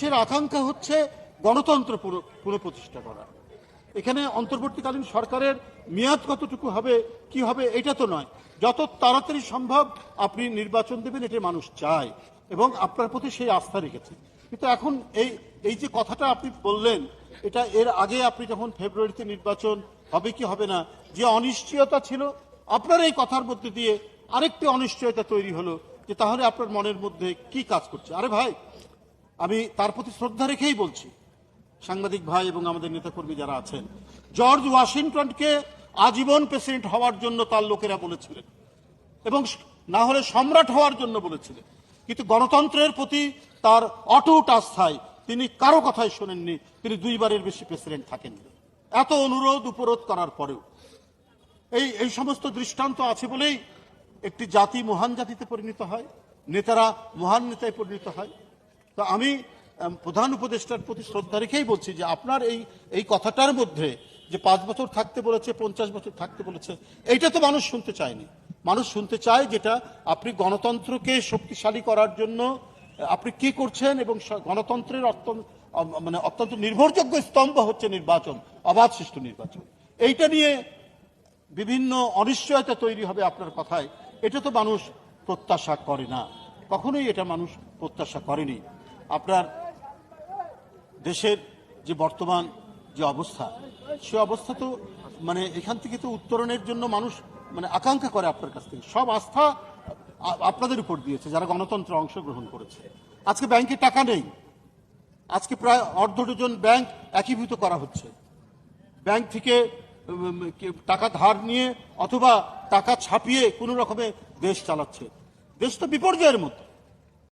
দেশের আকাঙ্ক্ষা হচ্ছে গণতন্ত্র পুনঃ- পুনঃপ্রতিষ্ঠা করা। এখানে অন্তর্বর্তীকালীন সরকারের মেয়াদ কতটুকু হবে, কি হবে, এটা তো নয়। যত তাড়াতাড়ি সম্ভব আপনি নির্বাচন দেবেন, এটা মানুষ চায় এবং আপনার প্রতি সেই আস্থা রেখেছে। কিন্তু এখন এই এই যে কথাটা আপনি বললেন, এটা এর আগে আপনি যখন ফেব্রুয়ারিতে নির্বাচন হবে কি হবে না, যে অনিশ্চয়তা ছিল, আপনার এই কথার মধ্যে দিয়ে আরেকটি অনিশ্চয়তা তৈরি হলো, যে তাহলে আপনার মনের মধ্যে কি কাজ করছে? আরে ভাই আমি তার প্রতি শ্রদ্ধা রেখেই বলছি, সাংবাদিক ভাই এবং আমাদের নেতাকর্মী যারা আছেন, জর্জ ওয়াশিংটনকে আজীবন প্রেসিডেন্ট হওয়ার জন্য তার লোকেরা বলেছিলেন এবং না হলে সম্রাট হওয়ার জন্য বলেছিলেন। কিন্তু গণতন্ত্রের প্রতি তার অটুট আস্থায় তিনি কারও কথাই শোনেননি, তিনি দুইবারের বেশি প্রেসিডেন্ট থাকেননি। এত অনুরোধ উপরোধ করার পরেও। এই এই সমস্ত দৃষ্টান্ত আছে বলেই একটি জাতি মহান জাতিতে পরিণত হয়, নেতারা মহান নেতায় পরিণত হয়। তো আমি প্রধান উপদেষ্টার প্রতি শ্রদ্ধা রেখেই বলছি যে আপনার এই এই কথাটার মধ্যে যে পাঁচ বছর থাকতে বলেছে, পঞ্চাশ বছর থাকতে বলেছে, এইটা তো মানুষ শুনতে চায়নি। মানুষ শুনতে চায় যেটা আপনি গণতন্ত্রকে শক্তিশালী করার জন্য আপনি কি করছেন এবং গণতন্ত্রের অত্যন্ত মানে অত্যন্ত নির্ভরযোগ্য স্তম্ভ হচ্ছে নির্বাচন অবাধ সুষ্ঠু নির্বাচন। এইটা নিয়ে বিভিন্ন অনিশ্চয়তা তৈরি হবে আপনার কথায়, এটা তো মানুষ প্রত্যাশা করে না। কখনোই এটা মানুষ প্রত্যাশা করেনি। আপনার দেশের যে বর্তমান যে অবস্থা, সে অবস্থা তো মানে এখান থেকে তো উত্তরণের জন্য মানুষ মানে আকাঙ্ক্ষা করে আপনার কাছ থেকে। সব আস্থা আপনাদের উপর দিয়েছে যারা গণতন্ত্রে অংশগ্রহণ করেছে। আজকে ব্যাংকে টাকা নেই। আজকে প্রায় অর্ধ ডজন ব্যাংক একীভূত করা হচ্ছে। ব্যাংক থেকে টাকা ধার নিয়ে অথবা টাকা ছাপিয়ে কোনো রকমে দেশ চালাচ্ছে। দেশ তো বিপর্যয়ের মধ্যে